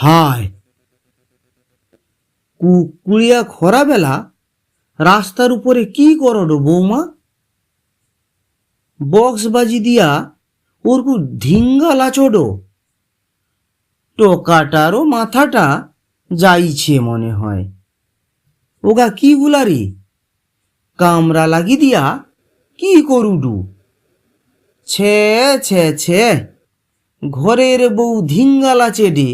হায়। কুকুরিয়া খরাবেলা রাস্তার উপরে কি করো বৌমা? বক্স বাজি দিয়া ওর কু ধিঙ্গা লাচোডো। টোকাটারও মাথাটা যাইছে মনে হয়। ওগা কি গুলারি? কামরা লাগি দিয়া কি করুডু ছে ছে ছে, ঘরের বউ ধিঙ্গালা চেডে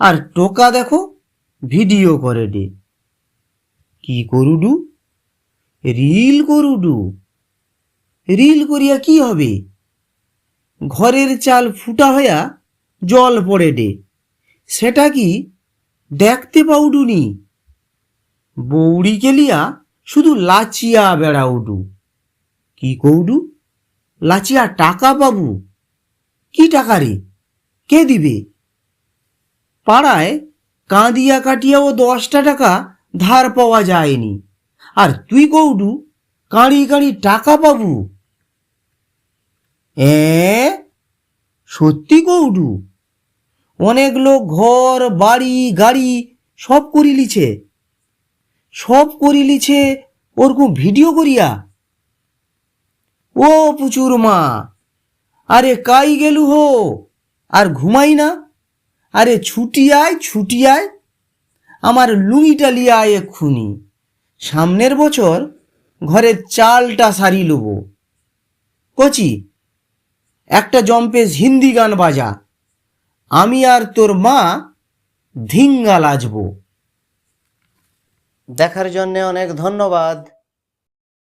আর টোকা দেখো, ভিডিও করে ডে। কি করুডু? রিল করুডু। রিল করিয়া কি হবে? ঘরের চাল ফুটা হইয়া জল পড়ে ডে। সেটা কি দেখতে পাউডুনি বৌড়ি কেলিয়া শুধু লাচিয়া বেড়াউডু কি কৌডু? লাচিয়া টাকা পাবু। কি টাকা রে? কে দিবে? পাড়ায় কাঁদিয়া কাটিয়াও দশটা টাকা ধার পাওয়া যায়নি। আর তুই কৌডু কাঁড়ি কাঁড়ি টাকা পাবু? এ, সত্যি কৌডু অনেক লোক ঘর, বাড়ি, গাড়ি সব করিলিছে। সব করিলিছে ওরকম ভিডিও করিয়া? ও পুচুর মা, আরে কাই গেলু হো? আর ঘুমাই না? আরে ছুটি আয় ছুটি আয়। আমার লুঙিটা লিয়ে আয় এক্ষুনি। সামনের বছর ঘরের চালটা সারি লব। কচি, একটা জম্পেশ হিন্দি গান বাজা। আমি আর তোর মা ধিঙ্গা লাজবো। দেখার জন্যে অনেক ধন্যবাদ।